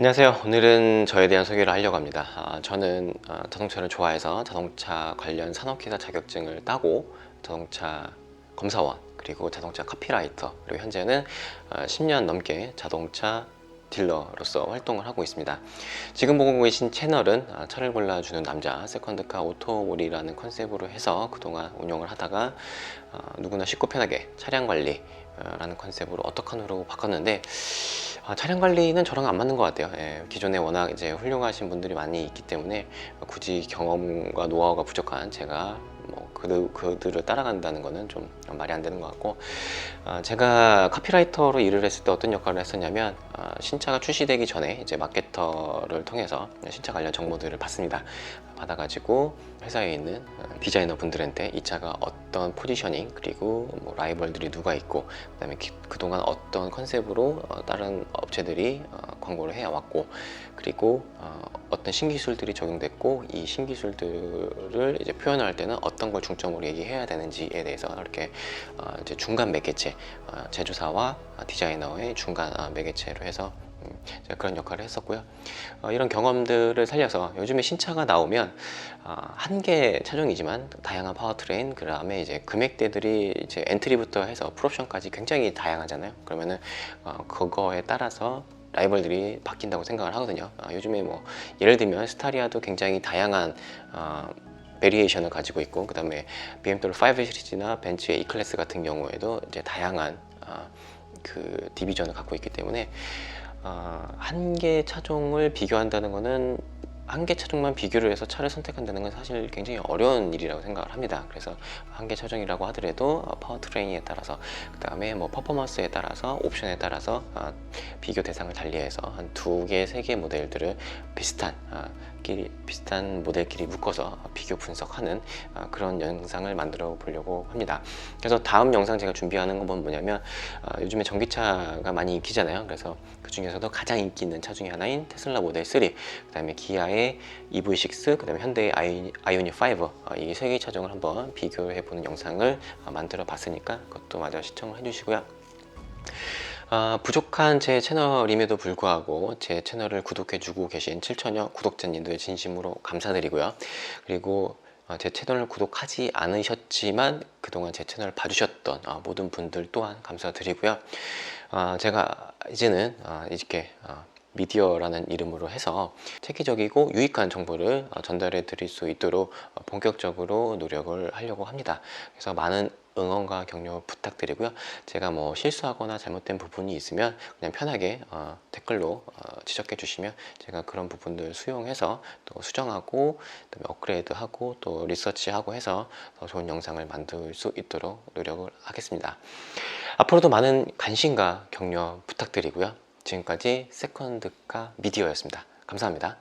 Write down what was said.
안녕하세요. 오늘은 저에 대한 소개를 하려고 합니다. 아, 저는 아, 자동차를 좋아해서 자동차 관련 산업기사 자격증을 따고 자동차 검사원 그리고 자동차 카피라이터 그리고 현재는 아, 10년 넘게 자동차 딜러로서 활동을 하고 있습니다. 지금 보고 계신 채널은 아, 차를 골라주는 남자 세컨드카 오토몰이라는 컨셉으로 해서 그동안 운영을 하다가 아, 누구나 쉽고 편하게 차량 관리 라는 컨셉으로 어떡하노로 바꿨는데 아, 차량 관리는 저랑 안 맞는 것 같아요. 예, 기존에 워낙 이제 훌륭하신 분들이 많이 있기 때문에 굳이 경험과 노하우가 부족한 제가 뭐 그들, 그들을 따라간다는 거는 좀 말이 안 되는 것 같고 아, 제가 카피라이터로 일을 했을 때 어떤 역할을 했었냐면 아, 신차가 출시되기 전에 이제 마케터를 통해서 신차 관련 정보들을 받습니다. 받아가지고 회사에 있는 어, 디자이너 분들한테 이 차가 어떤 포지셔닝 그리고 뭐 라이벌들이 누가 있고 그다음에 기- 그동안 어떤 컨셉으로 어, 다른 업체들이 어, 광고를 해왔고 그리고 어, 어떤 신기술들이 적용됐고 이 신기술들을 이제 표현할 때는 어떤 걸 중점으로 얘기해야 되는지에 대해서 이렇게 어, 이제 중간 매개체 어, 제조사와 디자이너의 중간 어, 매개체로 해서 음, 그런 역할을 했었고요. 어, 이런 경험들을 살려서 요즘에 신차가 나오면 어, 한개 차종이지만 다양한 파워트레인 그 다음에 이제 금액대들이 이제 엔트리부터 해서 풀옵션까지 굉장히 다양하잖아요. 그러면은 어, 그거에 따라서 라이벌들이 바뀐다고 생각을 하거든요. 어, 요즘에 뭐 예를 들면 스타리아도 굉장히 다양한 어, 베리에이션을 가지고 있고 그 다음에 BMW 5 시리즈나 벤츠의 E 클래스 같은 경우에도 이제 다양한 어, 그 디비전을 갖고 있기 때문에 어, 한개 차종을 비교한다는 거는 한 개 차종만 비교를 해서 차를 선택한다는 건 사실 굉장히 어려운 일이라고 생각을 합니다. 그래서 한 개 차종이라고 하더라도 어, 파워트레인에 따라서 그 다음에 뭐 퍼포먼스에 따라서 옵션에 따라서 어, 비교 대상을 달리해서 한 두 개, 세 개 모델들을 비슷한 어, 비슷한 모델끼리 묶어서 비교 분석하는 어, 그런 영상을 만들어 보려고 합니다. 그래서 다음 영상 제가 준비하는 건 뭐냐면 어, 요즘에 전기차가 많이 인기잖아요. 그래서 그 중에서도 가장 인기 있는 차 중에 하나인 테슬라 모델 3, 그 다음에 기아의 EV6, 그 다음에 현대의 아이, 아이오닉 5 어, 이세개 차종을 한번 비교해 보는 영상을 어, 만들어 봤으니까 그것도 마저 시청을 해주시고요. 아, 부족한 제 채널임에도 불구하고 제 채널을 구독해주고 계신 7천여 구독자님들 진심으로 감사드리고요. 그리고 어, 제 채널을 구독하지 않으셨지만 그동안 제 채널을 봐주셨던 어, 모든 분들 또한 감사드리고요. 어, 제가 이제는 어, 이렇게 어, 미디어라는 이름으로 해서 체계적이고 유익한 정보를 어, 전달해 드릴 수 있도록 어, 본격적으로 노력을 하려고 합니다. 그래서 많은 응원과 격려 부탁드리고요. 제가 뭐 실수하거나 잘못된 부분이 있으면 그냥 편하게 어, 댓글로 어, 지적해 주시면 제가 그런 부분들 수용해서 또 수정하고 그다음에 업그레이드하고 또 리서치하고 해서 더 좋은 영상을 만들 수 있도록 노력을 하겠습니다. 앞으로도 많은 관심과 격려 부탁드리고요. 지금까지 세컨드카 미디어였습니다. 감사합니다.